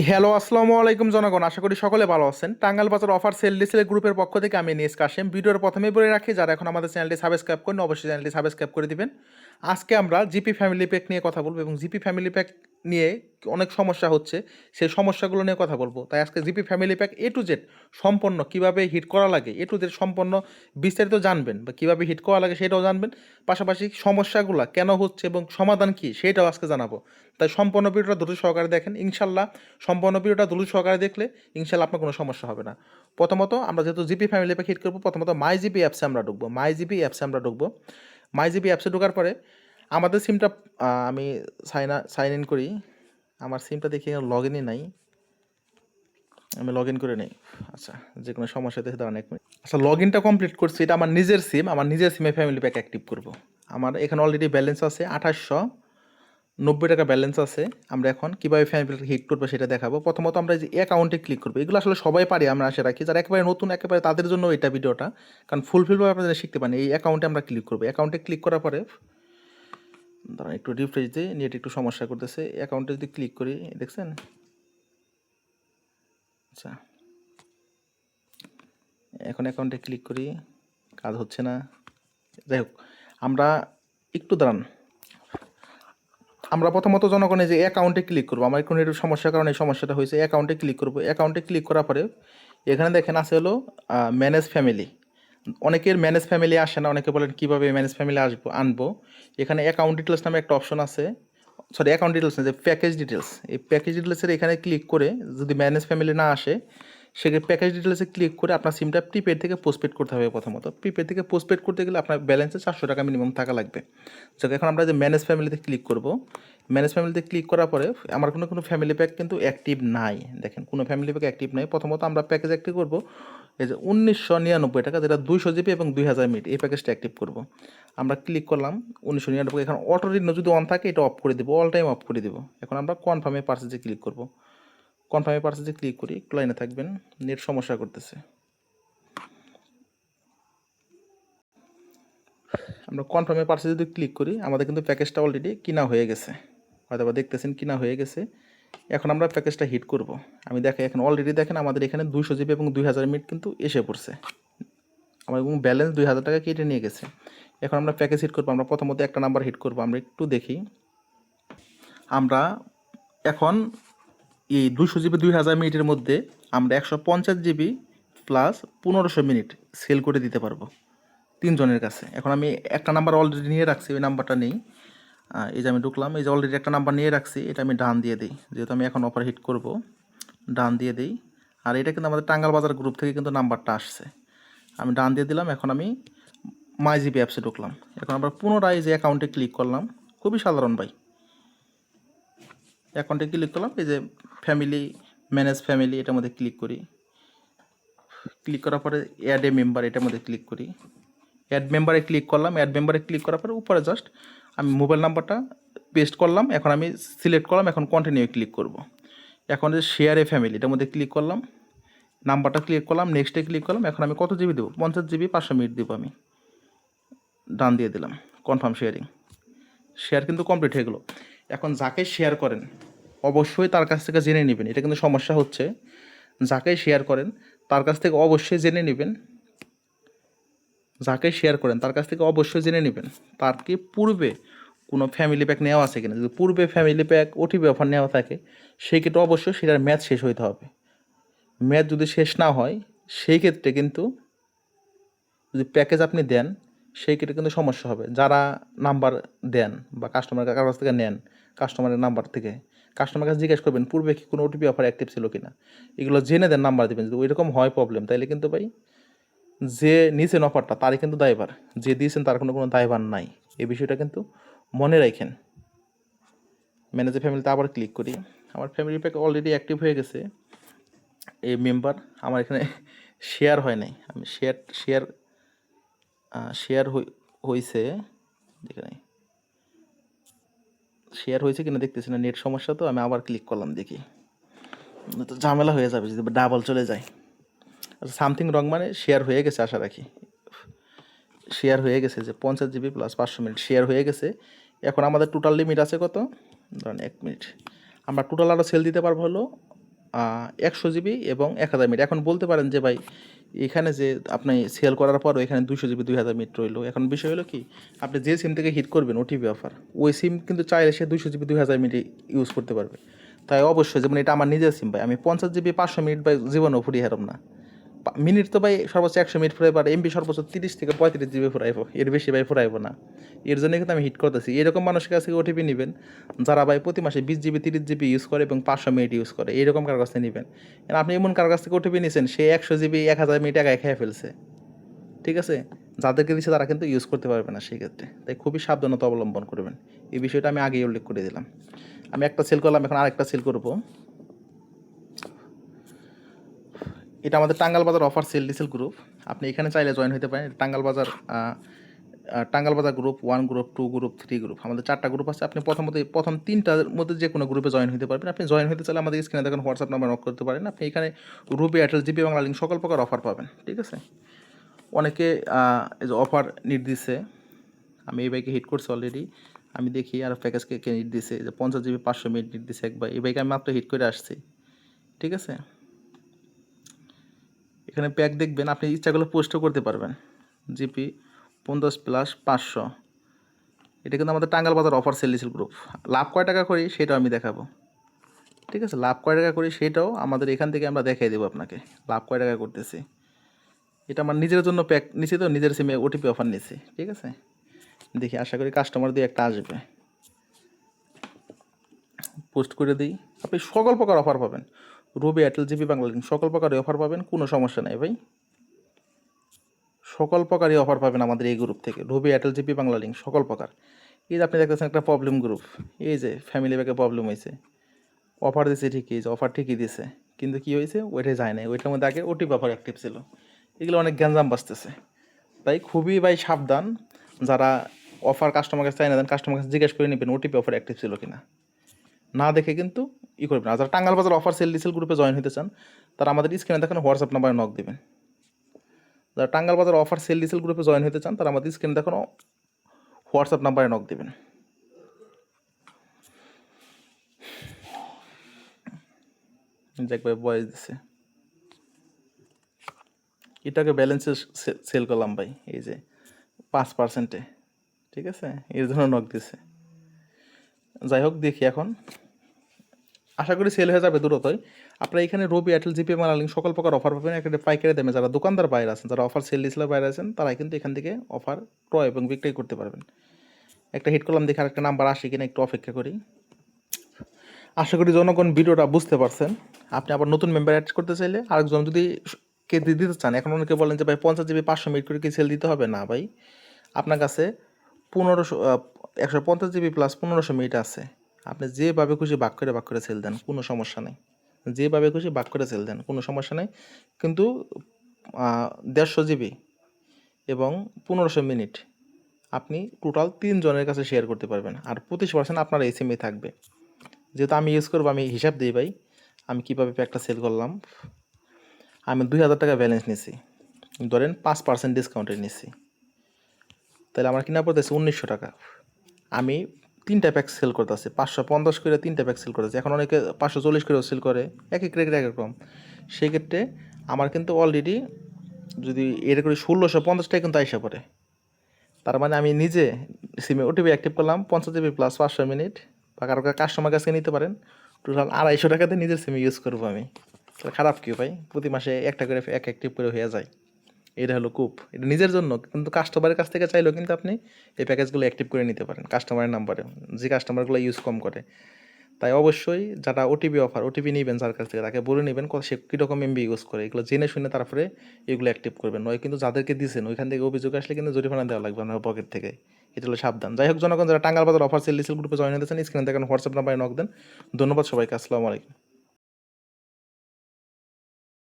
Hello আসসালামু আলাইকুম জনগণ। আশা করি সকলে ভালো আছেন। টাঙ্গাল বাজার অফার সেল ডিসেল গ্রুপের পক্ষ থেকে আমি নিয়েস কাশেম ভিডিওর প্রথমে বলে রাখি, যারা এখন আমাদের চ্যানেলটি সাবস্ক্রাইব করেন অবশ্যই চ্যানেলটি সাবস্ক্রাইব করে দিবেন। আজকে আমরা জিপি ফ্যামিলি প্যাক নিয়ে কথা বলব এবং জিপি ফ্যামিলি প্যাক নিয়ে অনেক সমস্যা হচ্ছে। সেই সমস্যাগুলো নিয়ে কথা বলব। তাই আজকে GP family pack A to Z সম্পন্ন কীভাবে হিট করা লাগে? এ টু জেড সম্পন্ন বিস্তারিত জানবেন বা কীভাবে হিট করা লাগে সেটাও জানবেন। পাশাপাশি সমস্যাগুলো কেন হচ্ছে এবং সমাধান কি সেটাও আজকে জানাব। তাই সম্পূর্ণ ভিডিওটা দ্রুত সহকারে দেখেন। ইনশাল্লাহ সম্পূর্ণ ভিডিওটা দ্রুত সহকারে দেখলে ইনশাল্লাহ আপনার কোনো সমস্যা হবে না। প্রথমত আমরা যেহেতু জিপি ফ্যামিলি প্যাক হিট করব, প্রথমত মাই জিপি অ্যাপসে আমরা ঢুকবো। মাই জিপি অ্যাপসে আমরা ঢুকবো। মাই জিপি অ্যাপসে ঢোকার পরে আমাদের সিমটা আমি সাইন সাইন ইন করি। আমার সিমটা দেখি লগ ইনই নাই। আমি লগ ইন করে নেই। আচ্ছা যে কোনো সমস্যা দেখে দাঁড়ান এক মিনিট আচ্ছা লগ ইনটা কমপ্লিট করছি। এটা আমার নিজের সিম আমার নিজের সিমে ফ্যামিলি প্যাক অ্যাক্টিভ করব। আমার এখানে অলরেডি ব্যালেন্স আছে আঠাশশো। নব্বই টাকা ব্যালেন্স আছে। আমরা এখন কীভাবে ফ্যামিলি হিট করব সেটা দেখাবো। প্রথমত আমরা যে অ্যাকাউন্টে ক্লিক করব। এগুলো আসলে সবাই পারি, আমরা আশা রাখি। যারা একেবারে নতুন, একেবারে তাদের জন্য এটা ভিডিওটা। কারণ ফুলফিলভাবে আপনারা শিখতে পারেন, এই অ্যাকাউন্টে আমরা ক্লিক করব। অ্যাকাউন্টে ক্লিক করার পরে, দাঁড়ান একটু রিফ্রেশ দিয়ে নেট একটু সমস্যা করতেছে। অ্যাকাউন্টে যদি ক্লিক করি, দেখছেন? আচ্ছা। এখন অ্যাকাউন্টে ক্লিক করি, কাজ হচ্ছে না। যাই হোক, আমরা একটু দাঁড়ান। আমরা প্রথমত জনগণের যে অ্যাকাউন্টে ক্লিক করব, আমার এখন একটু সমস্যার কারণে এই সমস্যাটা হয়েছে অ্যাকাউন্টে ক্লিক করব। অ্যাকাউন্টে ক্লিক করার পরে এখানে দেখেন আছে হলো ম্যানেজ ফ্যামিলি অনেকের ম্যানেজ ফ্যামিলি আসে না, অনেকে বলেন কীভাবে ম্যানেজ ফ্যামিলি আসব, আনব। এখানে অ্যাকাউন্ট ডিটেলস নামে একটা অপশন আছে সরি অ্যাকাউন্ট ডিটেলস না, যে প্যাকেজ ডিটেলস এই প্যাকেজ ডিটেলসের এখানে ক্লিক করে যদি ম্যানেজ ফ্যামিলি না আসে সেক্ষেত্রে প্যাকেজ ডিটেলসে ক্লিক করে আপনার সিমটা প্রিপেড থেকে পোস্টপেড করতে হবে প্রথমত। প্রিপেড থেকে পোস্টপেড করতে গেলে আপনার ব্যালেন্সে চারশো টাকা মিনিমাম থাকা লাগবে। যাক এখন আমরা যে ম্যানেজ ফ্যামিলিতে ক্লিক করব ম্যানেজ ফ্যামিলিতে ক্লিক করার পরে আমার কোনো কোনো ফ্যামিলি প্যাক কিন্তু অ্যাক্টিভ নাই। দেখেন, কোনো ফ্যামিলি প্যাক অ্যাক্টিভ নাই। প্রথমত আমরা প্যাকেজ অ্যাক্টিভ করব, এই যে উনিশশো নিরানব্বই টাকা, যেটা দুইশো জিবি এবং দুই হাজার মিনিট এই প্যাকেজটা অ্যাক্টিভ করব। আমরা ক্লিক করলাম উনিশশো নিরানব্বই, এখন অটো রিনো যদি অন থাকে, এটা অফ করে দেবো অল টাইম অফ করে দেবো। এখন আমরা কনফার্মে পার্সেজে ক্লিক করব। কনফার্মে পার্সেজে ক্লিক করি, একটু লাইনে থাকবেন, নেট সমস্যা করতেছে। আমরা কনফার্মে পার্সে যদি ক্লিক করি, আমাদের কিন্তু প্যাকেজটা অলরেডি কিনা হয়ে গেছে। হয়তো বা দেখতেছেন কিনা হয়ে গেছে। এখন আমরা প্যাকেজটা হিট করব। আমি দেখাই এখন অলরেডি দেখেন আমাদের এখানে দুইশো জিবি এবং দুই হাজার মিনিট কিন্তু এসে পড়ছে। আমার এবং ব্যালেন্স দুই হাজার টাকা কেটে নিয়ে গেছে। এখন আমরা প্যাকেজ হিট করব, আমরা প্রথমত একটা নাম্বার হিট করব, আমরা একটু দেখি। আমরা এখন এই দুশো জিবি দুই হাজার মিনিটের মধ্যে আমরা একশো পঞ্চাশ জিবি প্লাস পনেরোশো মিনিট সেল করে দিতে পারব তিনজনের কাছে। এখন আমি একটা নাম্বার অলরেডি নিয়ে রাখছি, ওই নাম্বারটা নেই। এই যে আমি ঢুকলাম, এই যে অলরেডি একটা নাম্বার নিয়ে রাখছি, এটা আমি ডান দিয়ে দিই। যেহেতু আমি এখন অফার হিট করব, ডান দিয়ে দিই। আর এটা কিন্তু আমাদের টাঙ্গাল বাজার গ্রুপ থেকে কিন্তু নাম্বারটা আসছে। আমি ডান দিয়ে দিলাম, এখন আমি মাই জিবি অ্যাপসে ঢুকলাম। এখন আমরা পুনরায় যে অ্যাকাউন্টে ক্লিক করলাম, খুবই সাধারণ ভাই। অ্যাকাউন্টে ক্লিক করলাম, এই যে ফ্যামিলি ম্যানেজ ফ্যামিলি এটার মধ্যে ক্লিক করি। ক্লিক করার পরে অ্যাড এ মেম্বার এটার মধ্যে ক্লিক করি। অ্যাড মেম্বারে ক্লিক করলাম অ্যাড মেম্বারে ক্লিক করার পরে উপরে জাস্ট আমি মোবাইল নাম্বারটা পেস্ট করলাম, এখন আমি সিলেক্ট করলাম, এখন কন্টিনিউ ক্লিক করব। এখন যে শেয়ার এ ফ্যামিলি এটার মধ্যে ক্লিক করলাম নাম্বারটা ক্লিক করলাম নেক্সটে ক্লিক করলাম, এখন আমি কত জিবি দেবো? পঞ্চাশ জিবি পাঁচশো মিনিট দেবো আমি। ডান দিয়ে দিলাম কনফার্ম শেয়ারিং শেয়ার কিন্তু কমপ্লিট হয়ে গেলো। এখন যাকে শেয়ার করেন, অবশ্যই তার কাছ থেকে জেনে নেবেন। এটা কিন্তু সমস্যা হচ্ছে। যাকে শেয়ার করেন, তার কাছ থেকে অবশ্যই জেনে নেবেন। যাকে শেয়ার করেন, তার কাছ থেকে অবশ্যই জেনে নেবেন। তার কি পূর্বে কোনো ফ্যামিলি প্যাক নেওয়া আছে কিনা? যদি পূর্বে ফ্যামিলি প্যাক ওটিপি অফার নেওয়া থাকে, সেই ক্ষেত্রে অবশ্যই সেটার ম্যাচ শেষ হইতে হবে। ম্যাচ যদি শেষ না হয়, সেই ক্ষেত্রে কিন্তু যদি প্যাকেজ আপনি দেন সেই ক্ষেত্রে কিন্তু সমস্যা হবে। যারা নাম্বার দেন বা কাস্টমার কার কাছ থেকে নেন কাস্টমারের নাম্বার থেকে কাস্টমার কাছে জিজ্ঞেস করবেন, পূর্বে কি কোনো ওটিপি অফার অ্যাক্টিভ ছিল কিনা? এগুলো জেনে দেন, নাম্বার দেবেন। যদি ওইরকম হয় প্রবলেম তাইলে কিন্তু ভাই, যে নিয়েছেন অফারটা তারই কিন্তু দায়ভার। যে দিয়েছেন, তার কোনো কোনো দায়ভার নাই। এই বিষয়টা কিন্তু মনে রাখেন। ম্যানেজার ফ্যামিলিতে আবার ক্লিক করি। আমার ফ্যামিলি প্যাক অলরেডি অ্যাক্টিভ হয়ে গেছে। এই মেম্বার আমার এখানে শেয়ার হয় নাই। আমি শেয়ার শেয়ার শেয়ার হয়েছে যেখানে শেয়ার হয়েছে কিনা দেখতেছি না নেট সমস্যা তো, আমি আবার ক্লিক করলাম দেখি। তো ঝামেলা হয়ে যাবে, যদি ডাবল চলে যায়। আচ্ছা সামথিং রং মানে শেয়ার হয়ে গেছে, আশা রাখি। শেয়ার হয়ে গেছে যে পঞ্চাশ জিবি প্লাস পাঁচশো মিনিট শেয়ার হয়ে গেছে। এখন আমাদের টোটাল লিমিট আছে কত? ধরেন এক মিনিট। আমরা টোটাল আরও সেল দিতে পারব হলো একশো জিবি এবং এক হাজার মিনিট। এখন বলতে পারেন যে ভাই এখানে যে আপনি সেল করার পর এখানে দুশো জিবি দুই হাজার মিট রইল। এখন বিষয় হলো কি, আপনি যে সিম থেকে হিট করবেন ওটিপি অফার ওই সিম কিন্তু চাইলে সে দুশো জিবি দুই হাজার মিনিট ইউজ করতে পারবে। তাই অবশ্যই, যেমন এটা আমার নিজের সিম ভাই, আমি পঞ্চাশ জিবি পাঁচশো মিনিট বা জীবনও ফুরিয়ে হারাম না। মিনিট তো ভাই সর্বোচ্চ একশো মিনিট ফুরাইব আর এমবি সর্বোচ্চ তিরিশ থেকে পঁয়ত্রিশ জিবি ফুরাইব। এর বেশি ভাই ফুরাইব না। এর জন্য কিন্তু আমি হিট করতেছি। এরকম মানুষের কাছে ওটিপি নেবেন, যারা ভাই প্রতি মাসে বিশ জিবি তিরিশ জিবি ইউজ করে এবং পাঁচশো মিনিট ইউজ করে, এরকম কার কাছ থেকে নেবেন। আপনি এমন কার কাছ থেকে ওটিপি নিয়েছেন সে একশো জিবি এক হাজার মিনিট একাই খেয়ে ফেলছে। ঠিক আছে? যাদেরকে দিচ্ছে তারা কিন্তু ইউজ করতে পারবে না সেক্ষেত্রে তাই খুবই সাবধানতা অবলম্বন করবেন। এই বিষয়টা আমি আগেই উল্লেখ করে দিলাম। আমি একটা সেল করলাম, এখন আরেকটা সেল করব। এটা আমাদের টাঙ্গাল Bazar offer sale diesel group আপনি এখানে চাইলে জয়েন হতে পারেন। Tangal Bazar Tangal Bazar group one group two group three group আমাদের চারটা গ্রুপ আছে। আপনি প্রথমত প্রথম তিনটার মধ্যে যে কোনো গ্রুপে জয়েন হতে পারবেন। আপনি জয়েন হতে চাইলে আমাদের স্ক্রিনে দেখেন হোয়াটসঅ্যাপ নাম্বার নক করতে পারেন। আপনি এখানে Robi Airtel GP Banglalink সকল প্রকার অফার পাবেন। ঠিক আছে? অনেকে অফার নিট দিচ্ছে আমি এই বাইকে হিট করছি অলরেডি আমি দেখি আর প্যাকেজকে কে নিট দিছে। যে পঞ্চাশ জিবি পাঁচশো মিনিট নিট দিছে একবার। এই বাইকে আমি মাত্র হিট করে আসছি। ঠিক আছে? এখানে প্যাক দেখবেন, আপনি ইচ্ছাগুলো পোস্টও করতে পারবেন। জিপি পঞ্চাশ প্লাস পাঁচশো। এটা কিন্তু আমাদের টাঙ্গাল বাজার অফার সেলিসিল গ্রুপ লাভ কয় টাকা করি সেটাও আমি দেখাবো। ঠিক আছে? লাভ কয় টাকা করি সেটাও আমাদের এখান থেকে আমরা দেখাই দেবো আপনাকে। লাভ কয় টাকা করতেছি। এটা আমার নিজের জন্য প্যাক নিছি তো, নিজের সিমে ওটিপি অফার নিছি। ঠিক আছে? দেখি, আশা করি কাস্টমার দিয়ে একটা আসবে। পোস্ট করে দিই। আপনি সকল প্রকার অফার পাবেন। Robi Airtel GP Banglalink সকল প্রকারই অফার পাবেন, কোনো সমস্যা নেই ভাই। সকল প্রকারই অফার পাবেন আমাদের এই গ্রুপ থেকে, Robi Airtel GP Banglalink সকল প্রকার। এই যে আপনি দেখতেছেন একটা প্রবলেম গ্রুপ এই যে ফ্যামিলি ব্যাগে প্রবলেম হয়েছে অফার দিছে ঠিকই, যে অফার ঠিকই দিছে, কিন্তু কি হয়েছে ওইটাই যায় নাই। ওইটার মধ্যে আগে ওটিপি অফার অ্যাক্টিভ ছিল। এগুলো অনেক গ্যাঞ্জাম বাঁচতেছে তাই খুবই ভাই সাবধান, যারা অফার কাস্টমার কাছে চাই না দেন কাস্টমার কাছে জিজ্ঞেস করে নেবেন ওটিপি অফার অ্যাক্টিভ ছিল কিনা। না দেখে কিন্তু ই করবেন। আর যারা টাঙ্গাল বাজার অফার সেল ডিসেল গ্রুপে জয়েন হতে চান, তারা আমাদের স্ক্রিনে দেখেন হোয়াটসঅ্যাপ নাম্বারে নক দেবেন। যারা টাঙ্গাল বাজার অফার সেল ডিসেল গ্রুপে জয়েন হতে চান, তারা আমাদের স্ক্রিনে দেখেন হোয়াটসঅ্যাপ নাম্বারে নক দেবেন। দেখবে বয়স দিছে। এটাকে ব্যালেন্সে সেল করলাম ভাই, এই যে পাঁচ পার্সেন্টে ঠিক আছে? এর জন্য নক দিছে। যাই হোক দেখি এখন। আশা করি সেল হয়ে যাবে দ্রুতই। আপনারা এখানে রবি এয়ারটেল জিপি মালালিং সকল প্রকার অফার পাবেন। একটা পাইকারি দামে যারা দোকানদার বাইরে আছেন, যারা অফার সেল ডিসেলের বাইরে আছেন তারা কিন্তু এখান থেকে অফার ক্রয় এবং বিক্রয় করতে পারবেন। একটা হিট করলাম, দেখে আরেকটা নাম্বার আসে কিনা, একটু অপেক্ষা করি। আশা করি জনগণ ভিডিওটা বুঝতে পারছেন। আপনি আবার নতুন মেম্বার অ্যাড করতে চাইলে আরেকজন যদি কে দিতে চান, এখন অনেকে বলেন যে, ভাই, পঞ্চাশ জিবি পাঁচশো মিনিট করে কি সেল দিতে হবে? না, ভাই। আপনার কাছে পনেরোশো একশো পঞ্চাশ জিবি প্লাস পনেরোশো মিনিট আছে। আপনি যেভাবে খুশি বাক করে বাক করে সেল দেন, কোনো সমস্যা নেই। যেভাবে খুশি বাক করে সেল দেন, কোনো সমস্যা নেই। কিন্তু দেড়শো জিবি এবং পনেরোশো মিনিট আপনি টোটাল তিনজনের কাছে শেয়ার করতে পারবেন। আর পঁচিশ পার্সেন্ট আপনার এসএমএ থাকবে। যেহেতু আমি ইউজ করব, আমি হিসাব দিই ভাই, আমি কীভাবে প্যাকটা সেল করলাম। আমি দুই হাজার টাকা ব্যালেন্স নিছি। ধরেন পাঁচ পার্সেন্ট ডিসকাউন্টে নিছি। তাহলে আমার কিনা পড়তেছে উনিশশো টাকা। আমি তিনটা প্যাক সেল করতেছি পাঁচশো পঞ্চাশ করে তিনটা প্যাক সেল করতেছি এখন অনেকে পাঁচশো চল্লিশ করেও সেল করে। এক এক রেট এক রকম। সেক্ষেত্রে আমার কিন্তু অলরেডি যদি এর করে ষোলোশো পঞ্চাশ টাকা কিন্তু আইসা পড়ে। তার মানে আমি নিজে সিমে ওটিপি অ্যাক্টিভ করলাম, পঞ্চাশ জিবি প্লাস পাঁচশো মিনিট। বা কারও কাস্টমার কাছে নিতে পারেন। টোটাল আড়াইশো টাকাতে নিজের সিমে ইউজ করব আমি। খারাপ কি ভাই? প্রতি মাসে একটা করে এক অ্যাক্টিভ করে হয়ে যায়। এটা হলো কুপ। এটা নিজের জন্য, কিন্তু কাস্টমারের কাছ থেকে চাইলেও কিন্তু আপনি এই প্যাকেজগুলো অ্যাক্টিভ করে নিতে পারেন কাস্টমারের নাম্বারে যে কাস্টমারগুলো ইউজ কম করে। তাই অবশ্যই যারা ওটিপি অফার ওটিপি নেবেন যার কাছ থেকে, তাকে বলে নেবেন কত সে কীরকম এমবি ইউজ করে। এগুলো জেনে শুনে তারপরে এগুলো অ্যাক্টিভ করবেন। নয় কিন্তু যাদেরকে দিয়েছেন ওইখান থেকে অভিযোগ আসলে কিন্তু জরিমানা দেওয়া লাগবে আপনার পকেট থেকে। এটা হলো সাবধান। যাই হোক, জনগণ, যারা টাঙ্গাল বাজার অফার সেল গ্রুপে জয়েন হতেছেন স্ক্রিনে দেখেন হোয়াটসঅ্যাপ নাম্বারে নক দেন। ধন্যবাদ সবাইকে, আসসালামু আলাইকুম।